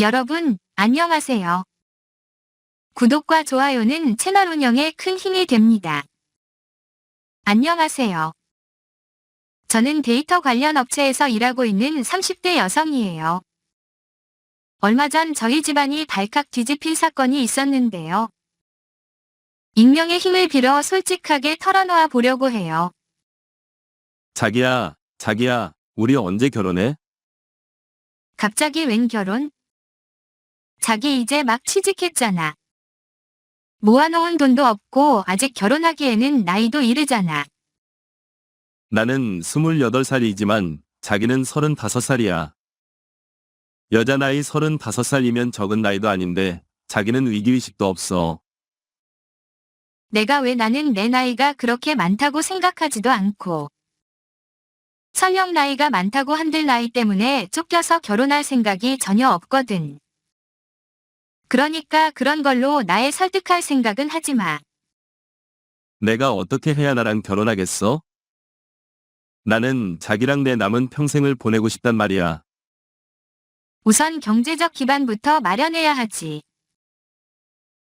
여러분, 안녕하세요. 구독과 좋아요는 채널 운영에 큰 힘이 됩니다. 안녕하세요. 저는 데이터 관련 업체에서 일하고 있는 30대 여성이에요. 얼마 전 저희 집안이 발칵 뒤집힌 사건이 있었는데요. 익명의 힘을 빌어 솔직하게 털어놓아 보려고 해요. 자기야, 자기야, 우리 언제 결혼해? 갑자기 웬 결혼? 자기 이제 막 취직했잖아. 모아놓은 돈도 없고 아직 결혼하기에는 나이도 이르잖아. 나는 28살이지만 자기는 35살이야. 여자 나이 35살이면 적은 나이도 아닌데 자기는 위기의식도 없어. 내가 왜 나는 내 나이가 그렇게 많다고 생각하지도 않고. 설령 나이가 많다고 한들 나이 때문에 쫓겨서 결혼할 생각이 전혀 없거든. 그러니까 그런 걸로 나의 설득할 생각은 하지 마. 내가 어떻게 해야 나랑 결혼하겠어? 나는 자기랑 내 남은 평생을 보내고 싶단 말이야. 우선 경제적 기반부터 마련해야 하지.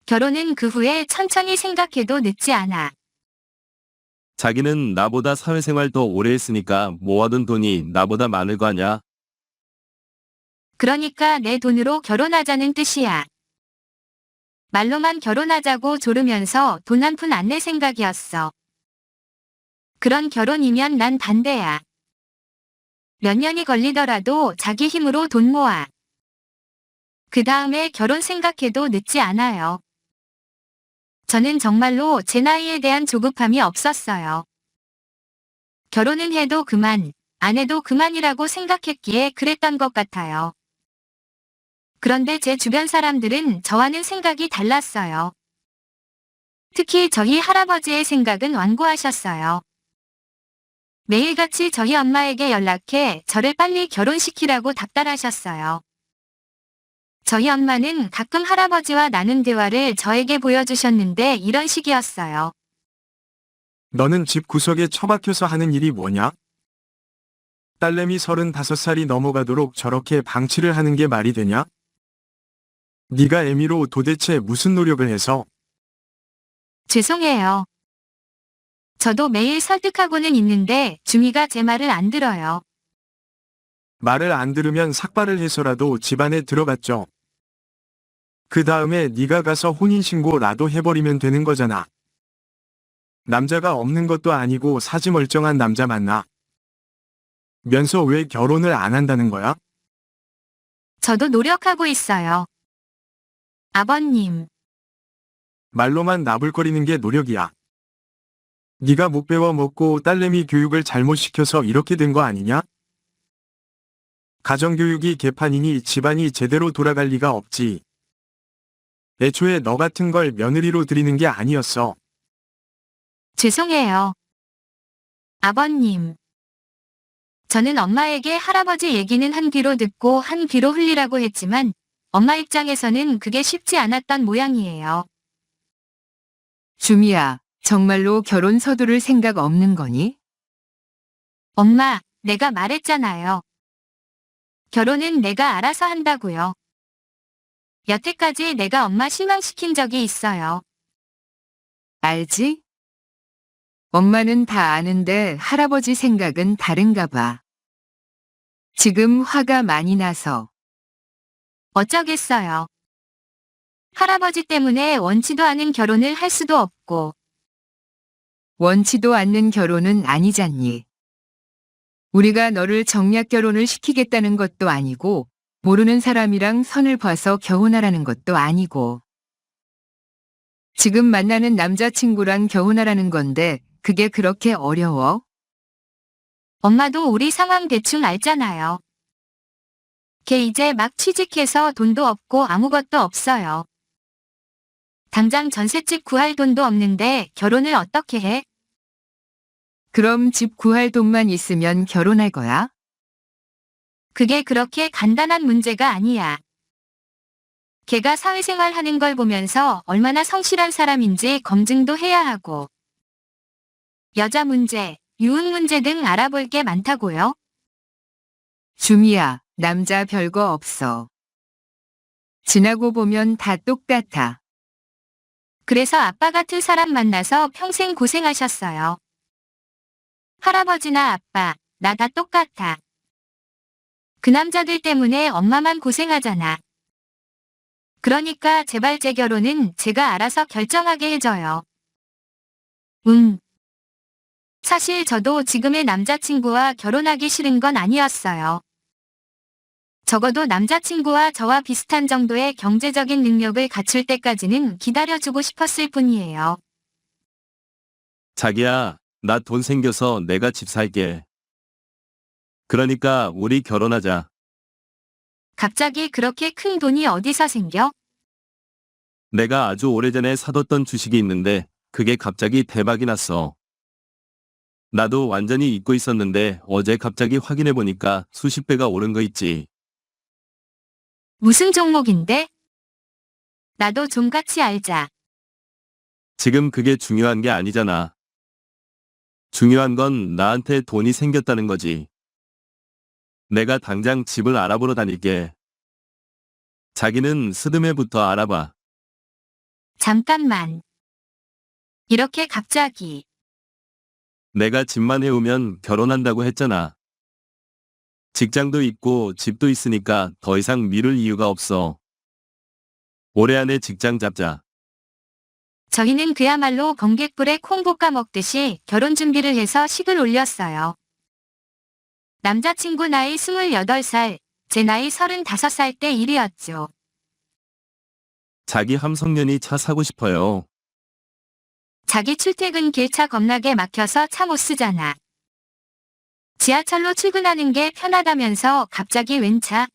결혼은 그 후에 천천히 생각해도 늦지 않아. 자기는 나보다 사회생활 더 오래 했으니까 모아둔 돈이 나보다 많을 거 아냐? 그러니까 내 돈으로 결혼하자는 뜻이야. 말로만 결혼하자고 조르면서 돈 한 푼 안 낼 생각이었어. 그런 결혼이면 난 반대야. 몇 년이 걸리더라도 자기 힘으로 돈 모아. 그 다음에 결혼 생각해도 늦지 않아요. 저는 정말로 제 나이에 대한 조급함이 없었어요. 결혼은 해도 그만, 안 해도 그만이라고 생각했기에 그랬던 것 같아요. 그런데 제 주변 사람들은 저와는 생각이 달랐어요. 특히 저희 할아버지의 생각은 완고하셨어요. 매일같이 저희 엄마에게 연락해 저를 빨리 결혼시키라고 답달하셨어요. 저희 엄마는 가끔 할아버지와 나눈 대화를 저에게 보여주셨는데 이런 식이었어요. 너는 집 구석에 처박혀서 하는 일이 뭐냐? 딸내미 35살이 넘어가도록 저렇게 방치를 하는 게 말이 되냐? 네가 애미로 도대체 무슨 노력을 해서 죄송해요. 저도 매일 설득하고는 있는데 중이가 제 말을 안 들어요. 말을 안 들으면 삭발을 해서라도 집안에 들어갔죠. 그 다음에 네가 가서 혼인신고라도 해버리면 되는 거잖아. 남자가 없는 것도 아니고 사지 멀쩡한 남자 만나. 면서 왜 결혼을 안 한다는 거야? 저도 노력하고 있어요. 아버님, 말로만 나불거리는 게 노력이야. 네가 못 배워 먹고 딸내미 교육을 잘못 시켜서 이렇게 된 거 아니냐? 가정교육이 개판이니 집안이 제대로 돌아갈 리가 없지. 애초에 너 같은 걸 며느리로 들이는 게 아니었어. 죄송해요. 아버님. 저는 엄마에게 할아버지 얘기는 한 귀로 듣고 한 귀로 흘리라고 했지만 엄마 입장에서는 그게 쉽지 않았던 모양이에요. 주미야, 정말로 결혼 서두를 생각 없는 거니? 엄마, 내가 말했잖아요. 결혼은 내가 알아서 한다고요. 여태까지 내가 엄마 실망시킨 적이 있어요. 알지? 엄마는 다 아는데 할아버지 생각은 다른가 봐. 지금 화가 많이 나서 어쩌겠어요. 할아버지 때문에 원치도 않은 결혼을 할 수도 없고, 원치도 않는 결혼은 아니잖니. 우리가 너를 정략 결혼을 시키겠다는 것도 아니고 모르는 사람이랑 선을 봐서 결혼하라는 것도 아니고 지금 만나는 남자친구랑 결혼하라는 건데 그게 그렇게 어려워? 엄마도 우리 상황 대충 알잖아요. 걔 이제 막 취직해서 돈도 없고 아무것도 없어요. 당장 전셋집 구할 돈도 없는데 결혼을 어떻게 해? 그럼 집 구할 돈만 있으면 결혼할 거야? 그게 그렇게 간단한 문제가 아니야. 걔가 사회생활 하는 걸 보면서 얼마나 성실한 사람인지 검증도 해야 하고. 여자 문제, 유흥 문제 등 알아볼 게 많다고요? 주미야, 남자 별거 없어. 지나고 보면 다 똑같아. 그래서 아빠 같은 사람 만나서 평생 고생하셨어요. 할아버지나 아빠, 나 다 똑같아. 그 남자들 때문에 엄마만 고생하잖아. 그러니까 제발 제 결혼은 제가 알아서 결정하게 해줘요. 음. 사실 저도 지금의 남자친구와 결혼하기 싫은 건 아니었어요. 적어도 남자친구와 저와 비슷한 정도의 경제적인 능력을 갖출 때까지는 기다려주고 싶었을 뿐이에요. 자기야, 나 돈 생겨서 내가 집 살게. 그러니까 우리 결혼하자. 갑자기 그렇게 큰 돈이 어디서 생겨? 내가 아주 오래전에 사뒀던 주식이 있는데 그게 갑자기 대박이 났어. 나도 완전히 잊고 있었는데 어제 갑자기 확인해 보니까 수십 배가 오른 거 있지. 무슨 종목인데? 나도 좀 같이 알자. 지금 그게 중요한 게 아니잖아. 중요한 건 나한테 돈이 생겼다는 거지. 내가 당장 집을 알아보러 다닐게. 자기는 스드메부터 알아봐. 잠깐만. 이렇게 갑자기. 내가 집만 해오면 결혼한다고 했잖아. 직장도 있고 집도 있으니까 더 이상 미룰 이유가 없어. 올해 안에 직장 잡자. 저희는 그야말로 건객불에 콩 볶아 먹듯이 결혼 준비를 해서 식을 올렸어요. 남자친구 나이 28살, 제 나이 35살 때 일이었죠. 자기 함성년이 차 사고 싶어요. 자기 출퇴근 길차 겁나게 막혀서 차 못 쓰잖아. 지하철로 출근하는 게 편하다면서 갑자기 웬 차?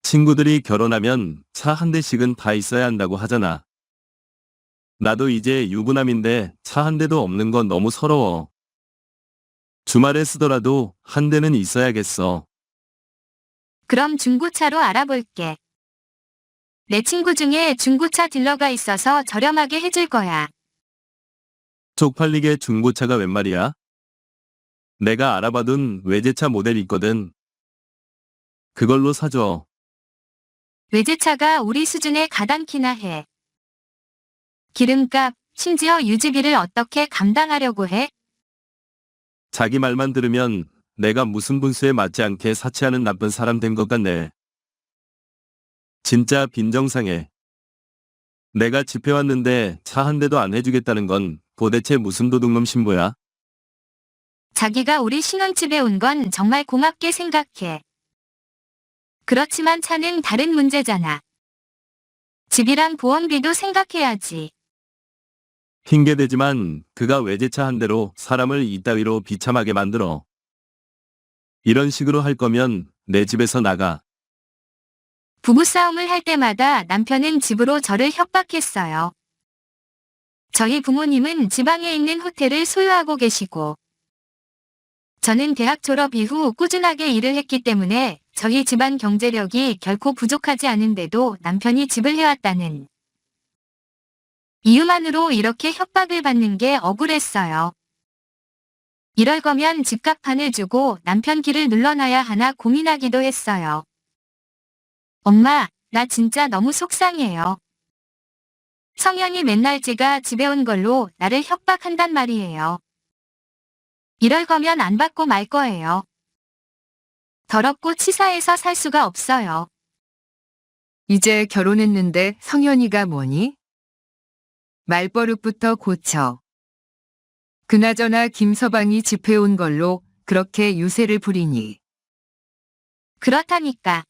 친구들이 결혼하면 차 한 대씩은 다 있어야 한다고 하잖아. 나도 이제 유부남인데 차 한 대도 없는 건 너무 서러워. 주말에 쓰더라도 한 대는 있어야겠어. 그럼 중고차로 알아볼게. 내 친구 중에 중고차 딜러가 있어서 저렴하게 해줄 거야. 쪽팔리게 중고차가 웬 말이야? 내가 알아봐둔 외제차 모델 있거든. 그걸로 사줘. 외제차가 우리 수준에 가당키나 해. 기름값, 심지어 유지비를 어떻게 감당하려고 해? 자기 말만 들으면 내가 무슨 분수에 맞지 않게 사치하는 나쁜 사람 된 것 같네. 진짜 빈정상해. 내가 집해왔는데 차 한 대도 안 해주겠다는 건 도대체 무슨 도둑놈 신보야? 자기가 우리 신혼집에 온 건 정말 고맙게 생각해. 그렇지만 차는 다른 문제잖아. 집이랑 보험비도 생각해야지. 핑계대지만 그가 외제차 한 대로 사람을 이따위로 비참하게 만들어. 이런 식으로 할 거면 내 집에서 나가. 부부싸움을 할 때마다 남편은 집으로 저를 협박했어요. 저희 부모님은 지방에 있는 호텔을 소유하고 계시고, 저는 대학 졸업 이후 꾸준하게 일을 했기 때문에 저희 집안 경제력이 결코 부족하지 않은데도 남편이 집을 해왔다는 이유만으로 이렇게 협박을 받는 게 억울했어요. 이럴 거면 집값 반을 주고 남편 길을 눌러놔야 하나 고민하기도 했어요. 엄마, 나 진짜 너무 속상해요. 성현이 맨날 제가 집에 온 걸로 나를 협박한단 말이에요. 이럴 거면 안 받고 말 거예요. 더럽고 치사해서 살 수가 없어요. 이제 결혼했는데 성현이가 뭐니? 말버릇부터 고쳐. 그나저나 김서방이 집해온 걸로 그렇게 유세를 부리니. 그렇다니까.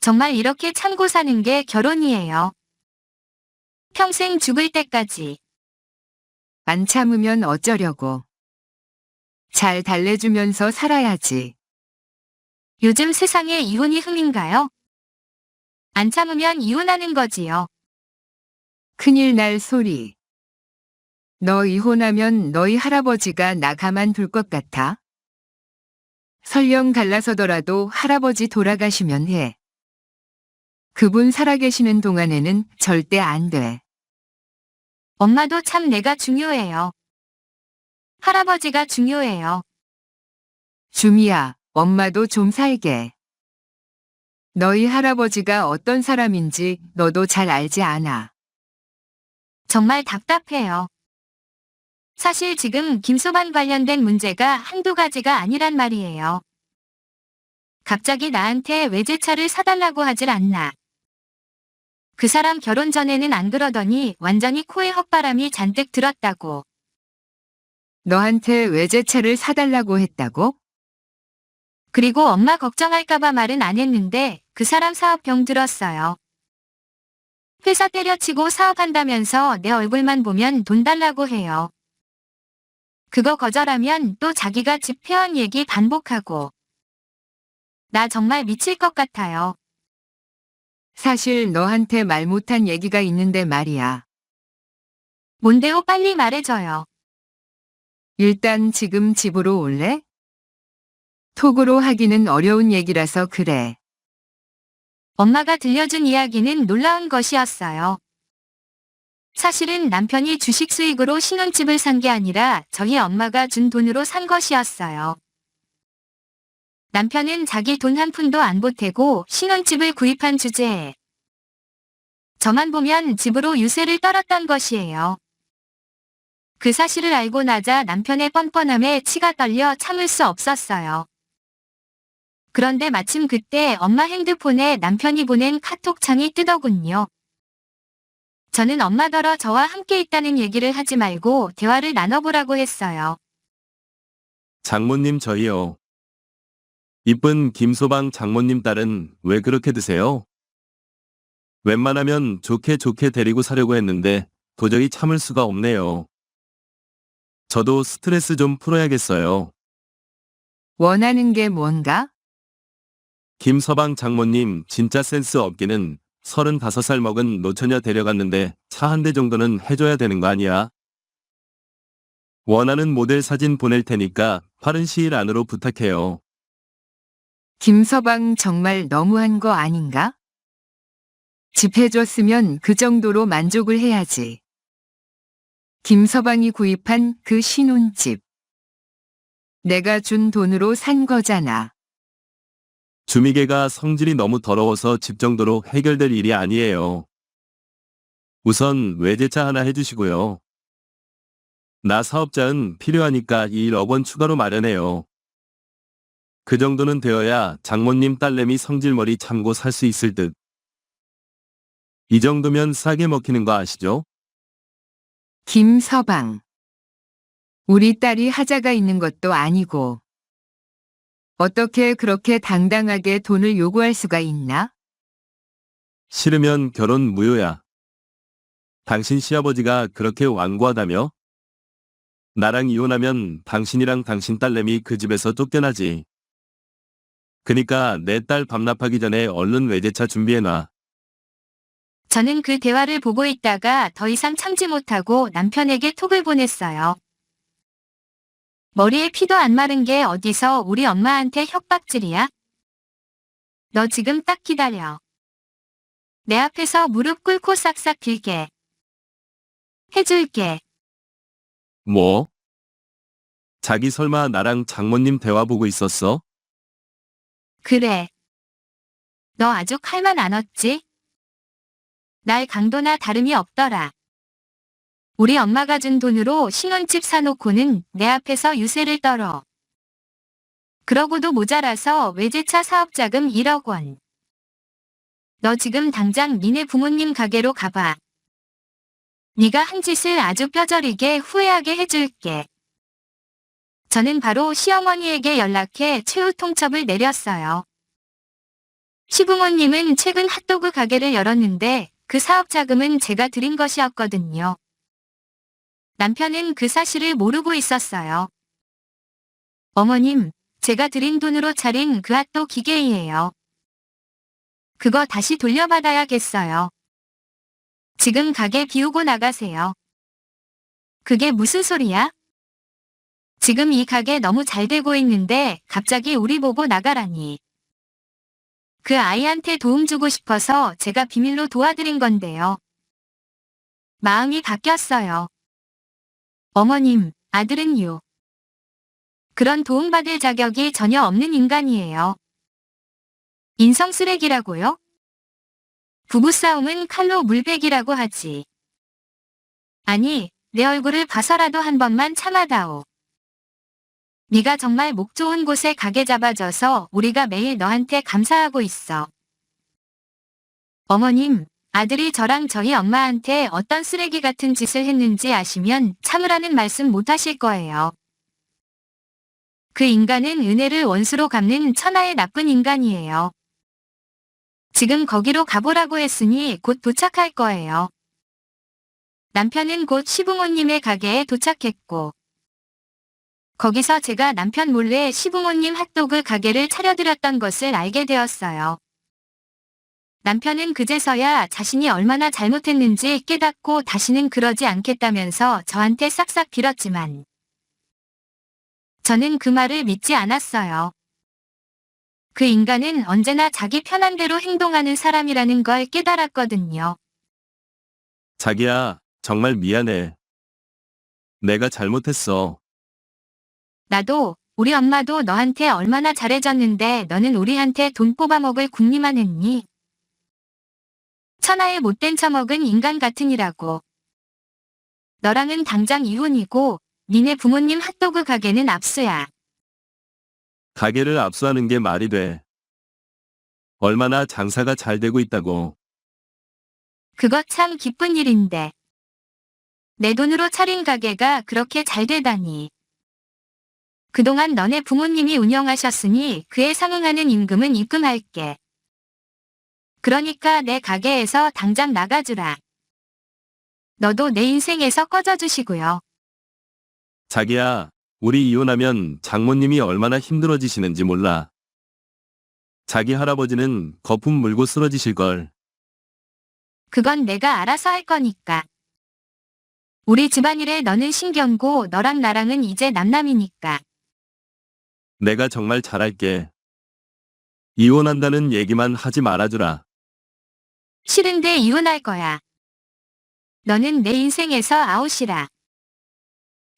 정말 이렇게 참고 사는 게 결혼이에요. 평생 죽을 때까지. 안 참으면 어쩌려고. 잘 달래주면서 살아야지. 요즘 세상에 이혼이 흠인가요? 안 참으면 이혼하는 거지요. 큰일 날 소리. 너 이혼하면 너희 할아버지가 나 가만둘 것 같아? 설령 갈라서더라도 할아버지 돌아가시면 해. 그분 살아계시는 동안에는 절대 안 돼. 엄마도 참 내가 중요해요. 할아버지가 중요해요. 주미야, 엄마도 좀 살게. 너희 할아버지가 어떤 사람인지 너도 잘 알지 않아. 정말 답답해요. 사실 지금 김소반 관련된 문제가 한두 가지가 아니란 말이에요. 갑자기 나한테 외제차를 사달라고 하질 않나. 그 사람 결혼 전에는 안 그러더니 완전히 코에 헛바람이 잔뜩 들었다고. 너한테 외제차를 사달라고 했다고? 그리고 엄마 걱정할까봐 말은 안 했는데 그 사람 사업 병 들었어요. 회사 때려치고 사업한다면서 내 얼굴만 보면 돈 달라고 해요. 그거 거절하면 또 자기가 집 폐원 얘기 반복하고. 나 정말 미칠 것 같아요. 사실 너한테 말 못한 얘기가 있는데 말이야. 뭔데요 빨리 말해줘요. 일단 지금 집으로 올래? 톡으로 하기는 어려운 얘기라서 그래. 엄마가 들려준 이야기는 놀라운 것이었어요. 사실은 남편이 주식 수익으로 신혼집을 산 게 아니라 저희 엄마가 준 돈으로 산 것이었어요. 남편은 자기 돈 한 푼도 안 보태고 신혼집을 구입한 주제에 저만 보면 집으로 유세를 떨었던 것이에요. 그 사실을 알고 나자 남편의 뻔뻔함에 치가 떨려 참을 수 없었어요. 그런데 마침 그때 엄마 핸드폰에 남편이 보낸 카톡 창이 뜨더군요. 저는 엄마더러 저와 함께 있다는 얘기를 하지 말고 대화를 나눠보라고 했어요. 장모님 저희요. 이쁜 김소방 장모님 딸은 왜 그렇게 드세요? 웬만하면 좋게 좋게 데리고 사려고 했는데 도저히 참을 수가 없네요. 저도 스트레스 좀 풀어야겠어요. 원하는 게 뭔가? 김서방 장모님 진짜 센스 없기는 35살 먹은 노처녀 데려갔는데 차 한 대 정도는 해줘야 되는 거 아니야? 원하는 모델 사진 보낼 테니까 빠른 시일 안으로 부탁해요. 김서방 정말 너무한 거 아닌가? 집 해줬으면 그 정도로 만족을 해야지. 김서방이 구입한 그 신혼집. 내가 준 돈으로 산 거잖아. 주미개가 성질이 너무 더러워서 집 정도로 해결될 일이 아니에요. 우선 외제차 하나 해주시고요. 나 사업자는 필요하니까 1억 원 추가로 마련해요. 그 정도는 되어야 장모님 딸내미 성질머리 참고 살 수 있을 듯. 이 정도면 싸게 먹히는 거 아시죠? 김서방. 우리 딸이 하자가 있는 것도 아니고. 어떻게 그렇게 당당하게 돈을 요구할 수가 있나? 싫으면 결혼 무효야. 당신 시아버지가 그렇게 완고하다며? 나랑 이혼하면 당신이랑 당신 딸내미 그 집에서 쫓겨나지. 그니까 내 딸 밤납하기 전에 얼른 외제차 준비해놔. 저는 그 대화를 보고 있다가 더 이상 참지 못하고 남편에게 톡을 보냈어요. 머리에 피도 안 마른 게 어디서 우리 엄마한테 협박질이야? 너 지금 딱 기다려. 내 앞에서 무릎 꿇고 싹싹 빌게. 해줄게. 뭐? 자기 설마 나랑 장모님 대화 보고 있었어? 그래. 너 아주 칼만 안 얻지? 날 강도나 다름이 없더라. 우리 엄마가 준 돈으로 신혼집 사놓고는 내 앞에서 유세를 떨어. 그러고도 모자라서 외제차 사업자금 1억 원. 너 지금 당장 니네 부모님 가게로 가봐. 네가 한 짓을 아주 뼈저리게 후회하게 해줄게. 저는 바로 시어머니에게 연락해 최후 통첩을 내렸어요. 시부모님은 최근 핫도그 가게를 열었는데 그 사업 자금은 제가 드린 것이었거든요. 남편은 그 사실을 모르고 있었어요. 어머님, 제가 드린 돈으로 차린 그 핫도 기계이에요. 그거 다시 돌려받아야겠어요. 지금 가게 비우고 나가세요. 그게 무슨 소리야? 지금 이 가게 너무 잘 되고 있는데 갑자기 우리 보고 나가라니. 그 아이한테 도움 주고 싶어서 제가 비밀로 도와드린 건데요. 마음이 바뀌었어요. 어머님, 아들은요. 그런 도움받을 자격이 전혀 없는 인간이에요. 인성 쓰레기라고요? 부부싸움은 칼로 물베기라고 하지. 아니, 내 얼굴을 봐서라도 한 번만 참아다오. 네가 정말 목 좋은 곳에 가게 잡아줘서 우리가 매일 너한테 감사하고 있어. 어머님, 아들이 저랑 저희 엄마한테 어떤 쓰레기 같은 짓을 했는지 아시면 참으라는 말씀 못 하실 거예요. 그 인간은 은혜를 원수로 갚는 천하의 나쁜 인간이에요. 지금 거기로 가보라고 했으니 곧 도착할 거예요. 남편은 곧 시부모님의 가게에 도착했고, 거기서 제가 남편 몰래 시부모님 핫도그 가게를 차려드렸던 것을 알게 되었어요. 남편은 그제서야 자신이 얼마나 잘못했는지 깨닫고 다시는 그러지 않겠다면서 저한테 싹싹 빌었지만, 저는 그 말을 믿지 않았어요. 그 인간은 언제나 자기 편한 대로 행동하는 사람이라는 걸 깨달았거든요. 자기야, 정말 미안해. 내가 잘못했어. 나도 우리 엄마도 너한테 얼마나 잘해줬는데 너는 우리한테 돈 뽑아먹을 궁리만 했니? 천하의 못된 처먹은 인간 같으니라고. 너랑은 당장 이혼이고 니네 부모님 핫도그 가게는 압수야. 가게를 압수하는 게 말이 돼. 얼마나 장사가 잘 되고 있다고. 그거 참 기쁜 일인데. 내 돈으로 차린 가게가 그렇게 잘 되다니. 그동안 너네 부모님이 운영하셨으니 그에 상응하는 임금은 입금할게. 그러니까 내 가게에서 당장 나가주라. 너도 내 인생에서 꺼져주시고요. 자기야, 우리 이혼하면 장모님이 얼마나 힘들어지시는지 몰라. 자기 할아버지는 거품 물고 쓰러지실걸. 그건 내가 알아서 할 거니까. 우리 집안일에 너는 신경고 너랑 나랑은 이제 남남이니까. 내가 정말 잘할게. 이혼한다는 얘기만 하지 말아주라. 싫은데 이혼할 거야. 너는 내 인생에서 아웃이라.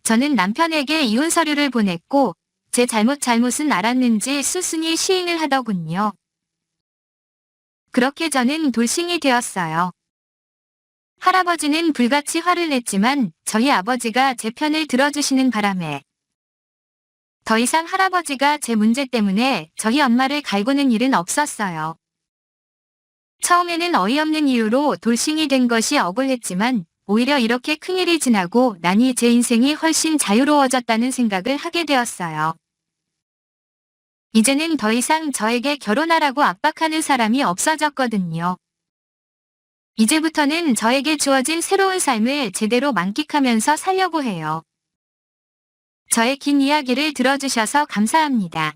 저는 남편에게 이혼 서류를 보냈고 제 잘못 잘못은 알았는지 수순이 시인을 하더군요. 그렇게 저는 돌싱이 되었어요. 할아버지는 불같이 화를 냈지만 저희 아버지가 제 편을 들어주시는 바람에 더 이상 할아버지가 제 문제 때문에 저희 엄마를 갈구는 일은 없었어요. 처음에는 어이없는 이유로 돌싱이 된 것이 억울했지만 오히려 이렇게 큰일이 지나고 나니 제 인생이 훨씬 자유로워졌다는 생각을 하게 되었어요. 이제는 더 이상 저에게 결혼하라고 압박하는 사람이 없어졌거든요. 이제부터는 저에게 주어진 새로운 삶을 제대로 만끽하면서 살려고 해요. 저의 긴 이야기를 들어주셔서 감사합니다.